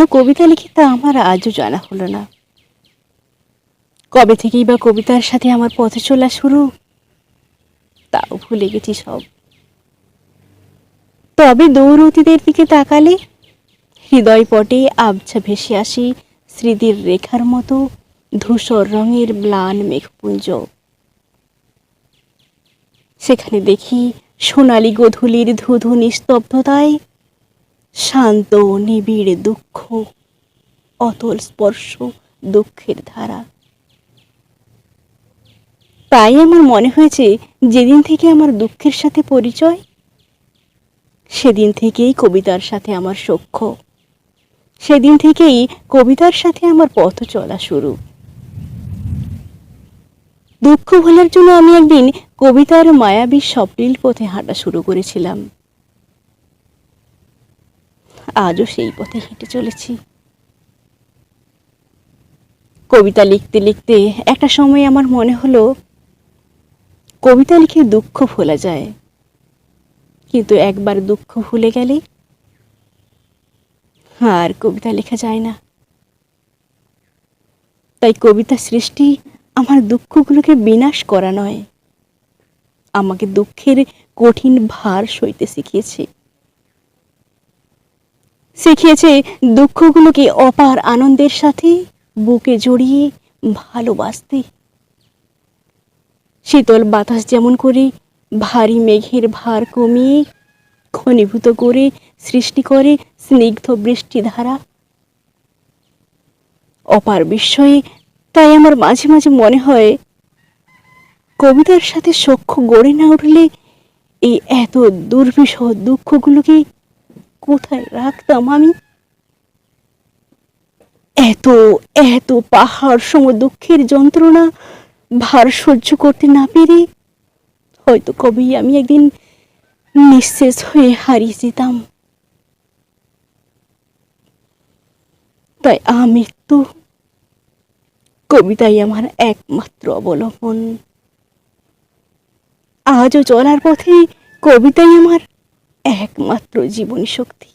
কেন কবিতা লিখি তা আমার আজও জানা হলো না। কবে থেকেই বা কবিতার সাথে আমার পথে চলা শুরু, তাও ভুলে গেছি সব। তবে দৌড়তিদের দিকে তাকালে হৃদয় পটে আবছা ভেসে আসি স্মৃতির রেখার মতো ধূসর রঙের ম্লান মেঘপুঞ্জ। সেখানে দেখি সোনালি গোধূলির ধুধু নিস্তব্ধতায় শান্ত নিবিড় দুঃখ, অতল স্পর্শ, দুঃখের ধারা। তাই আমার মনে হয়েছে যেদিন থেকে আমার দুঃখের সাথে পরিচয়, সেদিন থেকেই কবিতার সাথে আমার সখ্য। সেদিন থেকেই কবিতার সাথে আমার পথ চলা শুরু। দুঃখ ভোলার জন্য আমি একদিন কবিতার মায়াবী স্বপ্নীল পথে হাঁটা শুরু করেছিলাম। আজও সেই পথে হেঁটে চলেছি। কবিতা লিখতে লিখতে একটা সময় আমার মনে হলো, কবিতা লিখে দুঃখ ভোলা যায়। কিন্তু একবার দুঃখ ভুলে গেলে আর কবিতা লেখা যায় না। তাই কবিতা সৃষ্টি আমার দুঃখগুলোকে বিনাশ করা নয়। আমাকে দুঃখের কঠিন ভার সইতে শিখিয়েছে। শিখিয়েছে দুঃখগুলোকে অপার আনন্দের সাথে? বুকে জড়িয়ে ভালোবাসতে। শীতল বাতাস যেমন করে, ভারী মেঘের ভার কমিয়ে, ঘনীভূত করে, সৃষ্টি করে স্নিগ্ধ বৃষ্টিধারা। অপার বিস্ময়ে তাই আমার মাঝে মাঝে মনে হয়, কবিতার সাথে সখ্য গড়ে না উঠলে এই এত দুর্বিষহ দুঃখগুলোকে কোথায় রাখতাম আমি? এত এত পাহাড় সম দুঃখের যন্ত্রণা, ভার সহ্য করতে না পেরে হয়তো কবেই আমি একদিন নিঃশেষ হয়ে হারিয়ে যেতাম। তাই আমৃত্যু কবিতাই আমার একমাত্র অবলম্বন। আজও চলার পথে কবিতাই আমার একমাত্র জীবনী শক্তি